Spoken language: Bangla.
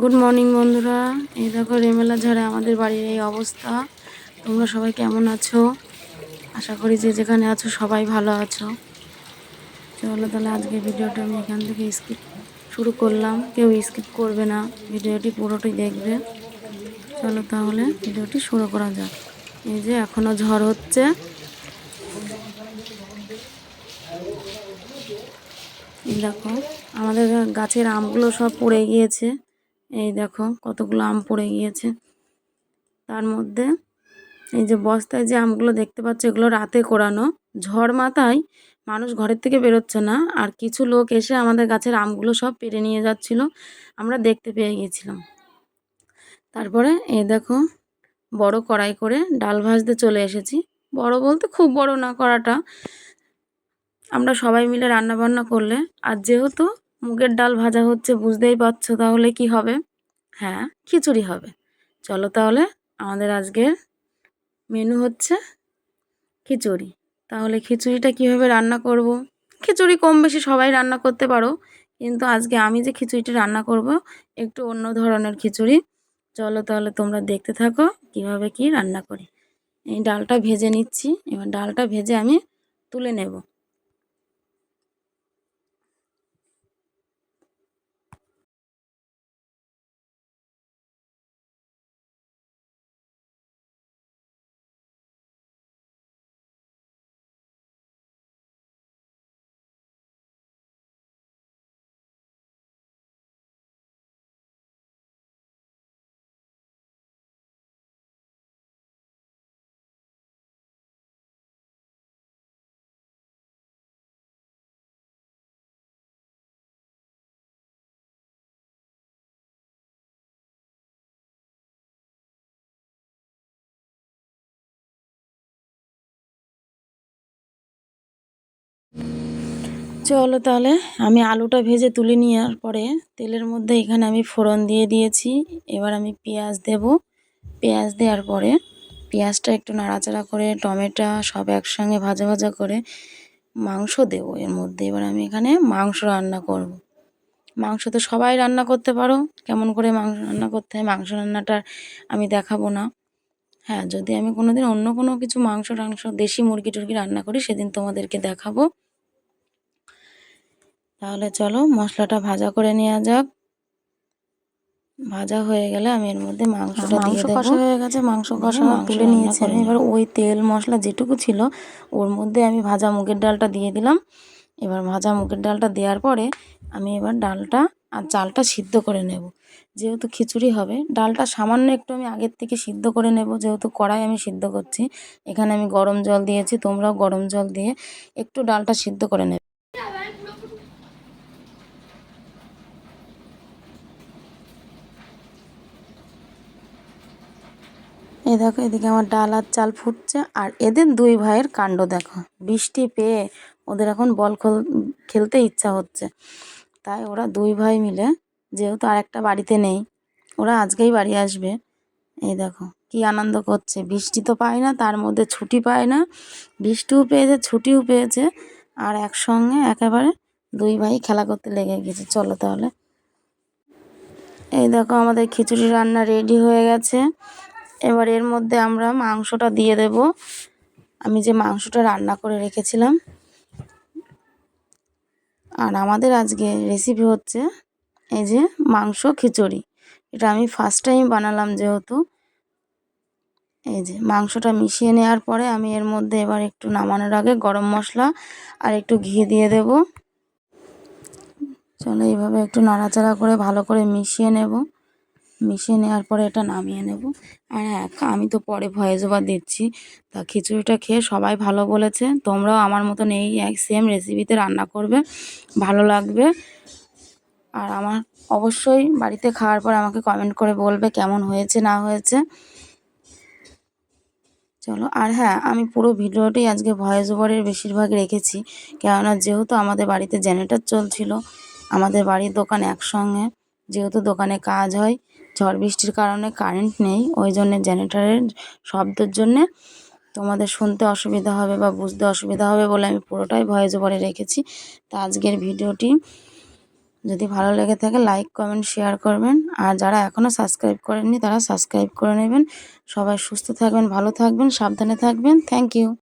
গুড মর্নিং বন্ধুরা। এই দেখো, রেমেলা ঝড়ে আমাদের বাড়ির এই অবস্থা। তোমরা সবাই কেমন আছো? আশা করি যে যেখানে আছো, সবাই ভালো আছো। চলো তাহলে আজকে ভিডিওটা আমি এখান থেকে স্কিপ শুরু করলাম। কেউ স্কিপ করবে না। ভিডিওটি পুরোটাই দেখবে। চলো তাহলে ভিডিওটি শুরু করা যাক। এই যে এখনও ঝড় হচ্ছে। দেখো, আমাদের গাছের আমগুলো সব পড়ে গিয়েছে। এই দেখো কতগুলো আম পড়ে গিয়েছে। তার মধ্যে এই যে বস্তায় যে আমগুলো দেখতে পাচ্ছ, এগুলো রাতে কোরানো। ঝড় মাথায় মানুষ ঘরের থেকে বেরোচ্ছে না, আর কিছু লোক এসে আমাদের গাছের আমগুলো সব পেরে নিয়ে যাচ্ছিল। আমরা দেখতে পেয়ে গিয়েছিলাম। তারপরে এই দেখো বড় কড়াই করে ডাল ভাজতে চলে এসেছি। বড় বলতে খুব বড় না করাটা আমরা সবাই মিলে রান্না বান্না করলে, আর যেহেতু মুগের ডাল ভাজা হচ্ছে, বুঝতেই পারছ তাহলে কি হবে? হ্যাঁ খিচুড়ি হবে। চলো তাহলে, আমাদের আজকের মেনু হচ্ছে খিচুড়ি। তাহলে খিচুড়িটা কীভাবে রান্না করব। খিচুড়ি কম বেশি সবাই রান্না করতে পারো, কিন্তু আজকে আমি যে খিচুড়িটা রান্না করব, একটু অন্য ধরনের খিচুড়ি। চলো তাহলে তোমরা দেখতে থাকো কীভাবে কি রান্না করি। এই ডালটা ভেজে নিচ্ছি। এবার ডালটা ভেজে আমি তুলে নেব। চলো তাহলে আমি আলুটা ভেজে তুলে নেওয়ার পরে তেলের মধ্যে এখানে আমি ফোড়ন দিয়ে দিয়েছি। এবার আমি পেঁয়াজ দেব। পেঁয়াজ দেওয়ার পরে পেঁয়াজটা একটু নাড়াচাড়া করে, টমেটো সব একসঙ্গে ভাজা ভাজা করে মাংস দেবো এর মধ্যে। এবার আমি এখানে মাংস রান্না করব। মাংস তো সবাই রান্না করতে পারো। কেমন করে মাংস রান্না করতে হয়, মাংস রান্নাটা আমি দেখাবো না। হ্যাঁ যদি আমি কোনো দিন অন্য কোনো কিছু মাংস, টাংস, দেশি মুরগি টুরগি রান্না করি, সেদিন তোমাদেরকে দেখাবো। তাহলে চলো মশলাটা ভাজা করে নেওয়া যাক। ভাজা হয়ে গেলে আমি এর মধ্যে মাংসটা মাংস কষা হয়ে গেছে মাংস কষা তুলে নিয়েছি আমি। এবার ওই তেল মশলা যেটুকু ছিল ওর মধ্যে আমি ভাজা মুগের ডালটা দিয়ে দিলাম। এবার ভাজা মুগের ডালটা দেওয়ার পরে আমি এবার ডালটা আর চালটা সিদ্ধ করে নেব। যেহেতু খিচুড়ি হবে ডালটা সামান্য একটু আমি আগের থেকে সিদ্ধ করে নেব যেহেতু কড়াই আমি সিদ্ধ করছি। এখানে আমি গরম জল দিয়েছি তোমরাও গরম জল দিয়ে একটু ডালটা সিদ্ধ করে নেবে। এই দেখো, এদিকে আমার ডাল আর চাল ফুটছে, আর এদের দুই ভাইয়ের কাণ্ড দেখো। বৃষ্টি পেয়ে ওদের এখন বল খেলতে ইচ্ছা হচ্ছে। তাই ওরা দুই ভাই মিলে, যেহেতু আর একটা বাড়িতে নেই, ওরা আজকেই বাড়ি আসবে। এই দেখো, কি আনন্দ করছে। বৃষ্টি তো পায় না, তার মধ্যে ছুটি পায় না। বৃষ্টিও পেয়েছে, ছুটিও পেয়েছে, আর একসঙ্গে একেবারে দুই ভাই খেলা করতে লেগে গেছে। চলো তাহলে। এই দেখো, আমাদের খিচুড়ি রান্না রেডি হয়ে গেছে। এবার এর মধ্যে আমরা মাংসটা দিয়ে দেব। আমি যে মাংসটা রান্না করে রেখেছিলাম। আর আমাদের আজকে রেসিপি হচ্ছে এই যে মাংস খিচুড়ি। এটা আমি ফার্স্ট টাইম বানালাম যেহেতু। এই যে মাংসটা মিশিয়ে নেওয়ার পরে আমি এর মধ্যে এবার একটু নামানোর আগে গরম মশলা আর একটু ঘি দিয়ে দেব। চলো এইভাবে একটু নাড়াচাড়া করে ভালো করে মিশিয়ে নেব। মিশিয়ে নেওয়ার পরে এটা নামিয়ে নেব। আর হ্যাঁ আমি তো পরে ভয়েস ওভার দিচ্ছি। তা খিচুড়িটা খেয়ে সবাই ভালো বলেছে। তোমরাও আমার মতন এই এক সেম রেসিপিতে রান্না করবে। ভালো লাগবে। আর আমার অবশ্যই বাড়িতে খাওয়ার পর আমাকে কমেন্ট করে বলবে কেমন হয়েছে, না হয়েছে। চলো, আর হ্যাঁ আমি পুরো ভিডিওটি আজকে ভয়েস ওভারের বেশিরভাগ রেখেছি। কেননা যেহেতু আমাদের বাড়িতে জেনারেটার চলছিল, আমাদের বাড়ির দোকান একসঙ্গে, যেহেতু দোকানে কাজ হয় ঝড় বৃষ্টির কারণে কারেন্ট নেই, ওই জন্যে জেনারেটারের শব্দের জন্যে তোমাদের শুনতে অসুবিধা হবে বা বুঝতে অসুবিধা হবে বলে আমি পুরোটাই ভয়েস ওভারে রেখেছি। তা আজকের ভিডিওটি যদি ভালো লেগে থাকে লাইক কমেন্ট শেয়ার করবেন। আর যারা এখনও সাবস্ক্রাইব করেননি, তারা সাবস্ক্রাইব করে নেবেন। সবাই সুস্থ থাকবেন, ভালো থাকবেন, সাবধানে থাকবেন। Thank you